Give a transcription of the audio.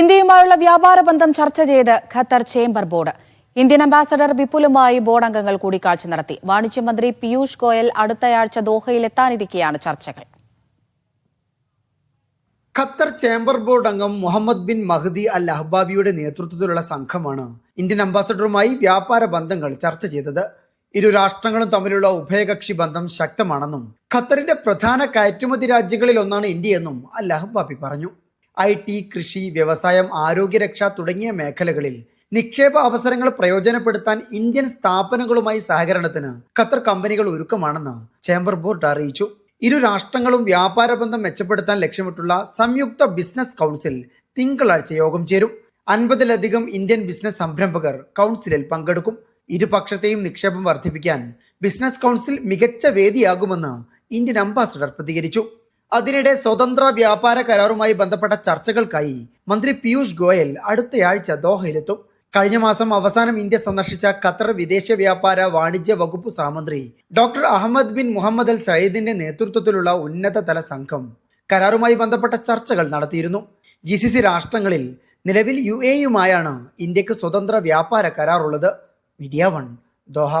ഇന്ത്യയുമായുള്ള വ്യാപാര ബന്ധം ചർച്ച ചെയ്ത് Qatar chamber board. Indian ambassador വിപുലുമായി board അംഗങ്ങൾ കൂടിക്കാഴ്ച നടത്തി. വാണിജ്യമന്ത്രി പീയൂഷ് ഗോയൽ അടുത്തയാഴ്ച ദോഹയിലെത്താനിരിക്കെയാണ് ചർച്ചകൾ. ഖത്തർ ചേംബർ ബോർഡ് അംഗം മുഹമ്മദ് ബിൻ മഹദി അൽ അഹ്ബാബിയുടെ നേതൃത്വത്തിലുള്ള സംഘമാണ് ഇന്ത്യൻ അംബാസഡറുമായി വ്യാപാര ബന്ധങ്ങൾ ചർച്ച ചെയ്തത്. ഇരു രാഷ്ട്രങ്ങളും തമ്മിലുള്ള ഉഭയകക്ഷി ബന്ധം ശക്തമാണെന്നും ഖത്തറിന്റെ പ്രധാന കയറ്റുമതി രാജ്യങ്ങളിൽ ഒന്നാണ് ഇന്ത്യയെന്നും അൽ അഹ്ബാബി പറഞ്ഞു. ഐ ടി കൃഷി വ്യവസായം ആരോഗ്യരക്ഷ തുടങ്ങിയ മേഖലകളിൽ നിക്ഷേപ അവസരങ്ങൾ പ്രയോജനപ്പെടുത്താൻ ഇന്ത്യൻ സ്ഥാപനങ്ങളുമായി സഹകരണത്തിന് ഖത്തർ കമ്പനികൾ ഒരുക്കമാണെന്ന് ചേംബർ ബോർഡ് അറിയിച്ചു. ഇരു രാഷ്ട്രങ്ങളും വ്യാപാര ബന്ധം മെച്ചപ്പെടുത്താൻ ലക്ഷ്യമിട്ടുള്ള സംയുക്ത ബിസിനസ് കൗൺസിൽ തിങ്കളാഴ്ച യോഗം ചേരും. അൻപതിലധികം ഇന്ത്യൻ ബിസിനസ് സംരംഭകർ കൗൺസിലിൽ പങ്കെടുക്കും. ഇരുപക്ഷത്തെയും നിക്ഷേപം വർദ്ധിപ്പിക്കാൻ ബിസിനസ് കൗൺസിൽ മികച്ച വേദിയാകുമെന്ന് ഇന്ത്യൻ അംബാസഡർ പ്രതികരിച്ചു. അതിനിടെ സ്വതന്ത്ര വ്യാപാര കരാറുമായി ബന്ധപ്പെട്ട ചർച്ചകൾക്കായി മന്ത്രി പീയൂഷ് ഗോയൽ അടുത്തയാഴ്ച ദോഹയിലെത്തും. കഴിഞ്ഞ മാസം അവസാനം ഇന്ത്യ സന്ദർശിച്ച ഖത്തർ വിദേശ വ്യാപാര വാണിജ്യ വകുപ്പ് സഹമന്ത്രി doctor Ahmed bin Mohammed Al സയ്യിദിന്റെ നേതൃത്വത്തിലുള്ള ഉന്നതതല സംഘം കരാറുമായി ബന്ധപ്പെട്ട ചർച്ചകൾ നടത്തിയിരുന്നു. ജി സി സി രാഷ്ട്രങ്ങളിൽ നിലവിൽ യു എയുമായാണ് ഇന്ത്യയ്ക്ക് സ്വതന്ത്ര വ്യാപാര കരാറുള്ളത്. Media one Doha.